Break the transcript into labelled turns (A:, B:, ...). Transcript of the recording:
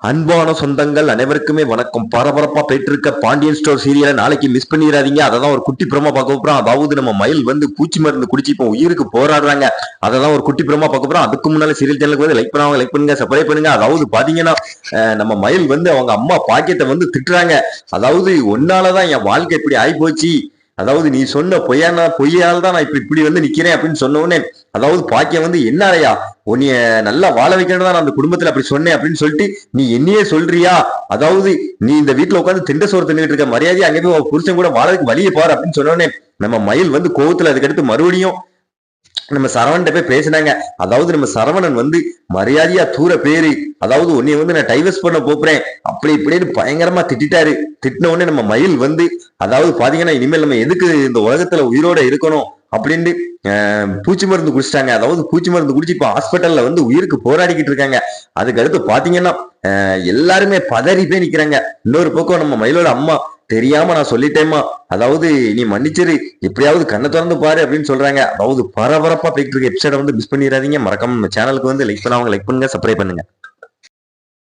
A: அன்பான சொந்தங்கள் அனைவருக்குமே வணக்கம். பரபரப்பா போயிட்டு இருக்க பாண்டியன் ஸ்டோர் சீரியலை நாளைக்கு மிஸ் பண்ணிடாதீங்க. அதை தான் ஒரு குட்டி பிரமா பார்க்க போறோம். அதாவது நம்ம மயில் வந்து பூச்சி மருந்து குடிச்சு இப்போ உயிருக்கு போராடுறாங்க. அதை தான் ஒரு குட்டி பிரமா பார்க்க போறோம். அதுக்கு முன்னால சீரியல் சேனலுக்கு வந்து லைக் பண்ணுவாங்க லைக் பண்ணுங்க சப்ஸ்கிரைப் பண்ணுங்க. அதாவது பாத்தீங்கன்னா நம்ம மயில் வந்து அவங்க அம்மா பாக்கியத்தை வந்து திட்டுறாங்க. அதாவது ஒன்னாலதான் என் வாழ்க்கை இப்படி ஆகி போச்சு அதாவது நீ சொன்ன பொய்யான பொய்யால் தான் நான் இப்ப இப்படி வந்து நிக்கிறேன் அப்படின்னு சொன்ன உடனே அதாவது பாக்கியம் வந்து என்னறையா உன்னைய நல்லா வாழ வைக்கணும் தான் நான் அந்த குடும்பத்துல அப்படி சொன்னேன் அப்படின்னு சொல்லிட்டு நீ என்னையே சொல்றியா? அதாவது நீ இந்த வீட்டுல உட்காந்து திண்ட சோறு தின்னுட்டு இருக்க மரியாதையை அங்கே போய் புருஷன் கூட வாழறதுக்கு வழியை பாரு அப்படின்னு சொன்னோடனே நம்ம மயில் வந்து கோவத்துல அதுக்கடுத்து மறுபடியும் நம்ம சரவணன் போய் பேசினாங்க. அதாவது நம்ம சரவணன் வந்து மரியாதையா தூர பேரு. அதாவது உன்னைய வந்து நான் டைவர்ஸ் பண்ண போறேன் அப்படி இப்படின்னு பயங்கரமா திட்டாரு திட்டின உடனே நம்ம மயில் வந்து அதாவது பாத்தீங்கன்னா இனிமேல் நம்ம எதுக்கு இந்த உலகத்துல உயிரோட இருக்கணும்? அப்படின்ட்டு பூச்சி மருந்து குடிச்சிட்டாங்க. அதாவது பூச்சி மருந்து குடிச்சு இப்போ ஹாஸ்பிட்டல்ல வந்து உயிருக்கு போராடிக்கிட்டு இருக்காங்க. அதுக்கு அடுத்து பாத்தீங்கன்னா எல்லாருமே பதறி போய் நிக்கிறாங்க. இன்னொரு பக்கம் நம்ம மயிலோட அம்மா தெரியாம நான் சொல்லிட்டேம்மா. அதாவது நீ மன்னிச்சிரு. எப்படியாவது கண்ணை திறந்து பாரு அப்படின்னு சொல்றாங்க. அதாவது பரபரப்பா போயிட்டு இருக்க எபிசோட வந்து மிஸ் பண்ணிடாதீங்க. மறக்காம நம்ம சேனலுக்கு வந்து லைக் பண்ணாங்க லைக் பண்ணுங்க சப்ஸ்கிரைப் பண்ணுங்க.